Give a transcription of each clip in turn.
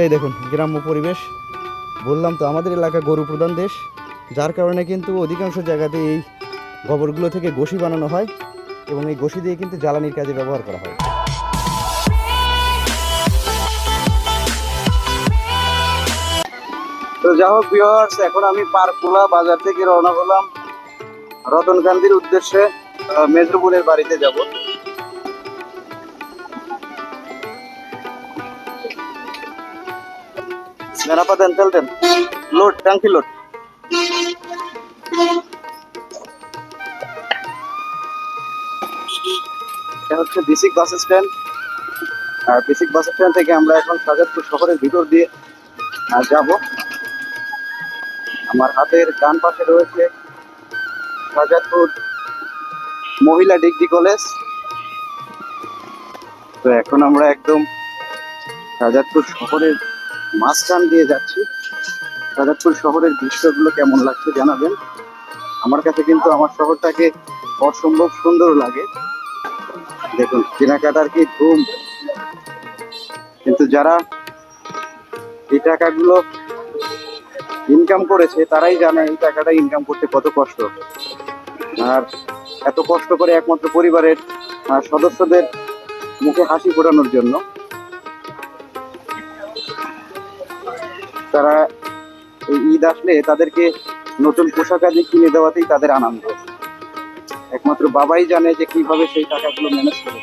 এই দেখুন, গ্রাম্য পরিবেশ। বললাম তো, আমাদের এলাকা গরু প্রধান দেশ। যার কারণে কিন্তু অধিকাংশ জায়গাতে এই গোবরগুলো থেকে গোশি বানানো হয় এবং এই গোশি দিয়ে কিন্তু জ্বালানির কাজে ব্যবহার করা হয়। তো যা হোক এখন আমি পারকুলা বাজার থেকে রওনা হলাম। রতন গান্ধীর উদ্দেশ্যে মেজরপুরের বাড়িতে যাব। মেরাপা দেন তেল দেন লোড ট্যাঙ্কি লোড এটা হচ্ছে বেসিক বাস স্ট্যান্ড আর বেসিক বাস স্ট্যান্ড থেকে আমরা এখন সাজাদপুর শহরের ভিতর দিয়ে যাব। আমার হাতের ডান পাশে রয়েছে শাহজাদপুর মহিলা ডিগ্রি কলেজ। তো এখন আমরা একদম শাহজাদপুর শহরের মাঝখান দিয়ে যাচ্ছি। শাহজাদপুর শহরের দৃশ্যগুলো কেমন লাগছে জানাবেন। আমার কাছে কিন্তু আমার শহরটাকে অসম্ভব সুন্দর লাগে। দেখুন, কেনাকাটার কি ধুম। কিন্তু যারা এই টাকাগুলো ইনকাম করেছে, তারাই জানে এই টাকাটা ইনকাম করতে কত কষ্ট। আর এত কষ্ট করে একমাত্র পরিবারের সদস্যদের মুখে হাসি ফোটানোর জন্য। তারা এই ঈদ আসলে তাদেরকে নতুন পোশাক আদি কিনে দেওয়াতেই তাদের আনন্দ। একমাত্র বাবাই জানে যে কীভাবে সেই টাকাগুলো ম্যানেজ করে।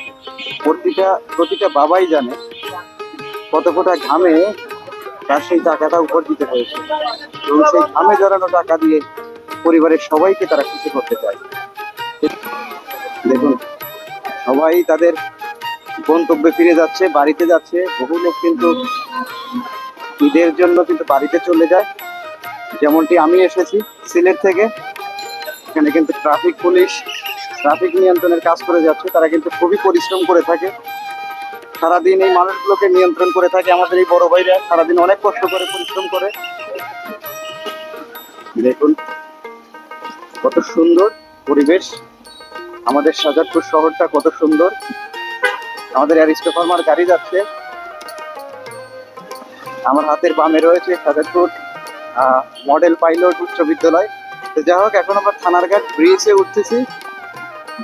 প্রতিটা প্রতিটা বাবাই জানে কত কটা ঘামে তার সেই টাকাটা উপর দিতে হয়েছে। এবং সেই ঘামে জড়ানো টাকা দিয়ে পরিবারের সবাইকে তারা খুশি করতে চায়। দেখুন, সবাই তাদের গন্তব্যে ফিরে যাচ্ছে, বাড়িতে যাচ্ছে। বহু লোক কিন্তু ঈদের জন্য কিন্তু বাড়িতে চলে যায়। যেমনটি আমি এসেছি সিলেট থেকে। এখানে কিন্তু ট্রাফিক পুলিশ, ট্রাফিক নিয়ন্ত্রণের কাজ করে যাচ্ছে। তারা কিন্তু খুবই পরিশ্রম করে থাকে। সারাদিন এই মানুষগুলোকে নিয়ন্ত্রণ করে থাকে আমাদের এই বড় ভাইরা। সারাদিন অনেক কষ্ট করে, পরিশ্রম করে। দেখুন, কত সুন্দর পরিবেশ আমাদের সাজাদপুর শহরটা, কত সুন্দর। আমাদের অ্যারিস্টো ফার্মার গাড়ি যাচ্ছে। আমার হাতের বামে রয়েছে সাজাদপুর মডেল পাইলট উচ্চ বিদ্যালয়। তো যাই হোক এখন আমরা থানারঘাট ব্রিজে উঠতেছি।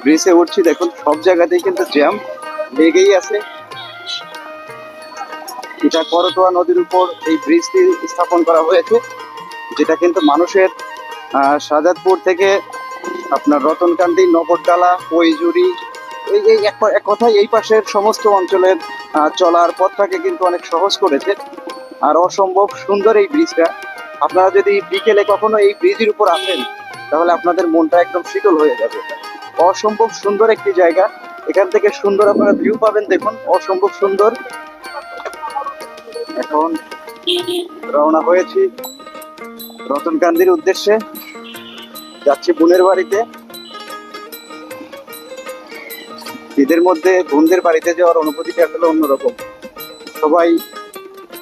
ব্রিজে উঠছি দেখুন সব জায়গাতেই কিন্তু জ্যাম লেগেই আছে। এটা করতোয়া নদীর উপর এই ব্রিজটি স্থাপন করা হয়েছে যেটা কিন্তু মানুষের আহ, শাহজাদপুর থেকে আপনার রতনকান্দি নগরডালা কৈজুরি এই এই এক কথায় এই পাশের সমস্ত অঞ্চলের চলার পথটাকে কিন্তু অনেক সহজ করেছে। আর অসম্ভব সুন্দর এই ব্রিজটা। আপনারা যদি বিকেলে কখনো এই ব্রিজের উপর আসেন, তাহলে আপনাদের মনটা একদম শীতল হয়ে যাবে। অসম্ভব সুন্দর একটি জায়গা। এখান থেকে সুন্দর আপনারা ভিউ পাবেন, দেখুন, অসম্ভব সুন্দর। এখন রওনা হয়েছি রতন রতনকান্দির উদ্দেশ্যে। যাচ্ছি বোনের বাড়িতে। ঈদের মধ্যে বোনদের বাড়িতে যাওয়ার অনুভূতিটা আসলে অন্যরকম। সবাই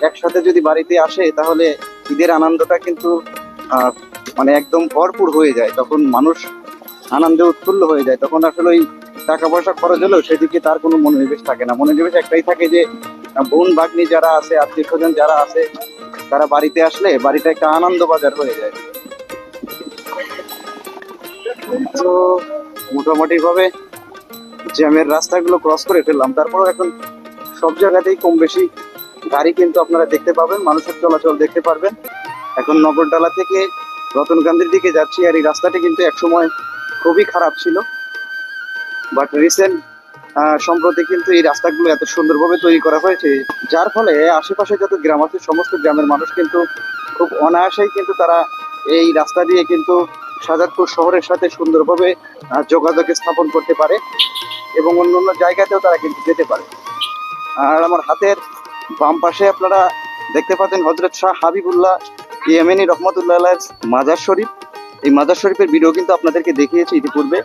একসাথে যদি বাড়িতে আসে, তাহলে ঈদের আনন্দটা কিন্তু মানে একদম ভরপুর হয়ে যায়। তখন মানুষ আনন্দে উৎফুল্ল হয়ে যায়। তখন আসলে ওই টাকা পয়সা খরচ হলেও সেদিকে তার কোনো মনোনিবেশ থাকে না। মনোনিবেশ একটাই থাকে যে বোন, ভাগ্নি যারা আছে, আত্মীয় স্বজন যারা আছে, তারা বাড়িতে আসলে বাড়িটা একটা আনন্দ বাজার হয়ে যায়। তো মোটামুটি ভাবে জ্যামের রাস্তাগুলো ক্রস করে ফেললাম। তারপর এখন সব জায়গাতেই কম বেশি গাড়ি কিন্তু আপনারা দেখতে পাবেন, মানুষের চলাচল দেখতে পারবেন। এখন নগরডালা থেকে রতনকান্দির দিকে যাচ্ছি আর এই রাস্তাটি কিন্তু একসময় খুবই খারাপ ছিল। বাট রিসেন্ট সম্প্রতি কিন্তু এই রাস্তাগুলো এত সুন্দরভাবে তৈরি করা হয়েছে, যার ফলে আশেপাশে যত গ্রাম আছে, সমস্ত গ্রামের মানুষ কিন্তু খুব অনায়াসেই কিন্তু তারা এই রাস্তা দিয়ে কিন্তু সাজাদপুর শহরের সাথে সুন্দরভাবে যোগাযোগ স্থাপন করতে পারে এবং অন্য অন্য জায়গাতেও তারা কিন্তু যেতে পারে। আর আমার হাতের বাম পাশে আপনারা দেখতে পাচ্ছেন হজরত শাহ হাবিবুল্লাহ ইয়েমেনি রহমতুল্লাহ মাজার শরীফ। এই মাজার শরীফের ভিডিও কিন্তু আপনাদেরকে দেখিয়েছি ইতিপূর্বে।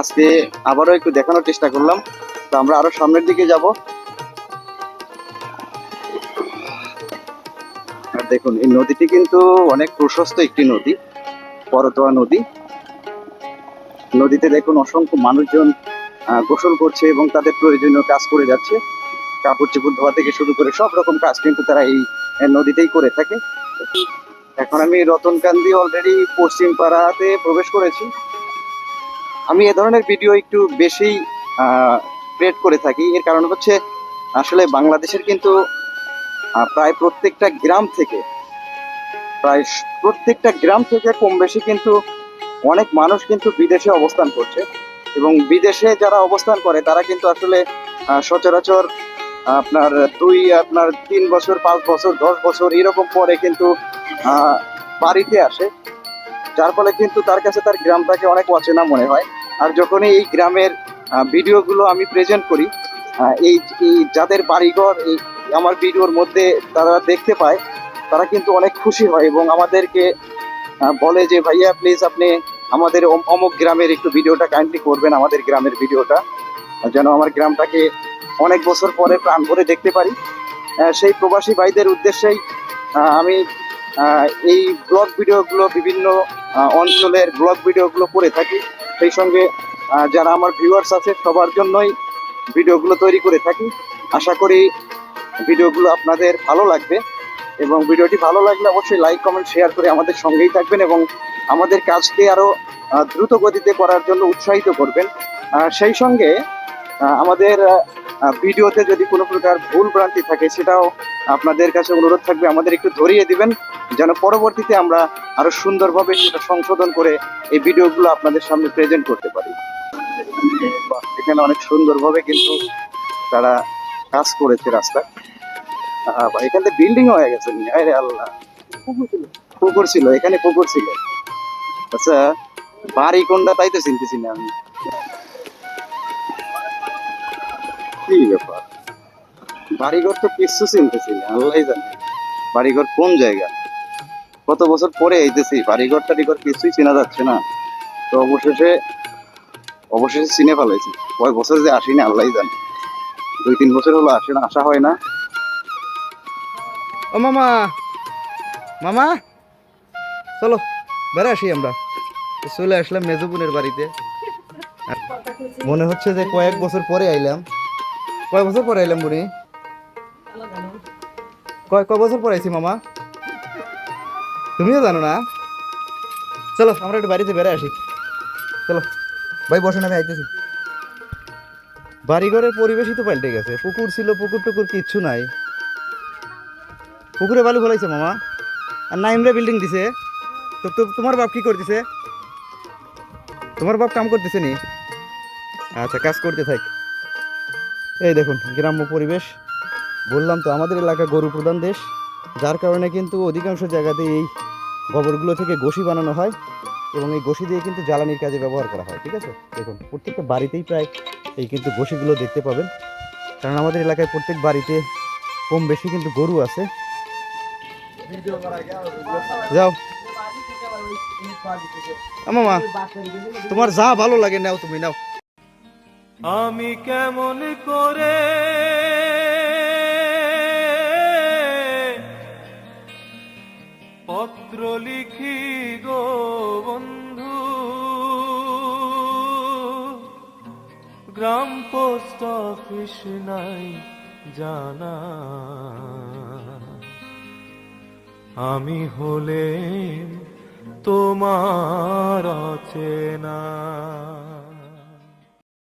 আজকে আবারও একটু দেখানোর চেষ্টা করলাম। তো আমরা আরও সামনের দিকে যাব। আর দেখুন, এই নদীটি কিন্তু অনেক প্রশস্ত একটি নদী, পরতোয়া নদী। নদীতে দেখুন অসংখ্য মানুষজন গোসল করছে এবং তাদের প্রয়োজনীয় কাজ করে যাচ্ছে। কাপড় চোপড় ধোয়া থেকে শুরু করে সব রকম কাজ কিন্তু তারা এই নদীতেই করে থাকে। এখন আমি রতনকান্দি অলরেডি পশ্চিম পাড়াতে প্রবেশ করেছি। আমি এ ধরনের ভিডিও একটু বেশি ক্রিয়েট করে থাকি। এর কারণ হচ্ছে, আসলে বাংলাদেশের কিন্তু প্রায় প্রত্যেকটা গ্রাম থেকে, প্রায় প্রত্যেকটা গ্রাম থেকে কম বেশি কিন্তু অনেক মানুষ কিন্তু বিদেশে অবস্থান করছে। এবং বিদেশে যারা অবস্থান করে, তারা কিন্তু আসলে সচরাচর আপনার দুই, আপনার তিন বছর, পাঁচ বছর, দশ বছর, এরকম পরে কিন্তু বাড়িতে আসে। যার ফলে কিন্তু তার কাছে তার গ্রামটাকে অনেক অচেনা মনে হয়। আর যখনই এই গ্রামের ভিডিওগুলো আমি প্রেজেন্ট করি এই এই যাদের বাড়িঘর, এই আমার ভিডিওর মধ্যে তারা দেখতে পায়, তারা কিন্তু অনেক খুশি হয় এবং আমাদেরকে বলে যে, ভাইয়া প্লিজ আপনি আমাদের অম- অমুক গ্রামের একটু ভিডিওটা কাইন্ডলি করবেন, আমাদের গ্রামের ভিডিওটা। যেন আমার গ্রামটাকে অনেক বছর পরে প্রাণ ভরে দেখতে পারি। সেই প্রবাসী ভাইদের উদ্দেশ্যেই আমি এই ব্লগ ভিডিওগুলো, বিভিন্ন অঞ্চলের ব্লগ ভিডিওগুলো করে থাকি। সেই সঙ্গে যারা আমার ভিউয়ার্স আছে, সবার জন্যই ভিডিওগুলো তৈরি করে থাকি। আশা করি ভিডিওগুলো আপনাদের ভালো লাগবে এবং ভিডিওটি ভালো লাগলে অবশ্যই লাইক কমেন্ট শেয়ার করে আমাদের সঙ্গেই থাকবেন এবং আমাদের কাজকে আরও দ্রুত গতিতে করার জন্য উৎসাহিত করবেন। সেই সঙ্গে আমাদের ভিডিওতে যদি কোনো প্রকার ভুল ভ্রান্তি থাকে, সেটাও আপনাদের কাছে অনুরোধ থাকবে। আমাদের একটু ধরিয়ে দিবেন, যেন পরবর্তীতে আমরা আরও সুন্দরভাবে সেটা সংশোধন করে এই ভিডিওগুলো আপনাদের সামনে প্রেজেন্ট করতে পারি। এখানে অনেক সুন্দরভাবে কিন্তু তারা কাজ করেছে রাস্তা। এখান থেকে বিল্ডিং হয়ে গেছে। আল্লাহ। পুকুর ছিল, এখানে পুকুর ছিল। আচ্ছা বাড়ি কোনটা তাই তো চিনতেছি না আমি। কি ব্যাপার? বাড়িঘর তো কিচ্ছু চিনতেছি আল্লাহ জানে। বাড়িঘর কোন জায়গা? কত বছর পরে আইতেছি, বাড়িঘর টাড়িঘর কিছুই চেনা যাচ্ছে না। তো অবশেষে অবশেষে চিনে ফেলাইছি। কয় বছর যে আসি আল্লাহ জানে। দুই তিন বছর হলো আসে না, আসা হয় না। ও মামা! মামা! চলো, বেড়ে আসি আমরা। চলে আসলাম মেজুপুনের বাড়িতে। মনে হচ্ছে যে কয়েক বছর পরে আইলাম। কয় বছর পরে আইলাম বুড়ি? কয় কয় বছর পরে আইছি মামা? তুমিও জানো না? চলো, আমরা একটু বাড়িতে বেড়ে আসি। চলো, ভাই বসেন, আমি আইতেছি। বাড়িঘরের পরিবেশই তো পাল্টে গেছে। পুকুর ছিল, পুকুর টুকুর কিচ্ছু নাই। পুকুরে বালু ফেলাইছে মামা। আর নাইমরে বিল্ডিং দিছে। তো, তোমার বাপ কি করতেছে? তোমার বাপ কাম করতেছে নি? আচ্ছা কাজ করতে থাক। এই দেখুন, গ্রাম্য পরিবেশ। বললাম তো, আমাদের এলাকা গরু প্রধান দেশ। যার কারণে কিন্তু অধিকাংশ জায়গাতে এই গোবরগুলো থেকে গোশি বানানো হয় এবং এই গোশি দিয়ে কিন্তু জ্বালানির কাজে ব্যবহার করা হয়, ঠিক আছে? দেখুন, প্রত্যেকটা বাড়িতেই প্রায় এই কিন্তু গোশিগুলো দেখতে পাবেন। কারণ আমাদের এলাকায় প্রত্যেক বাড়িতে কম বেশি কিন্তু গরু আছে। যাও। মামা, তোমার যা ভালো লাগে নাও তুমি, নাও। আমি কেমন করে পত্র লিখি গো বন্ধু? গ্রাম পোস্ট অফিস নাই জানা। আমি হলে তোমার অচেনা।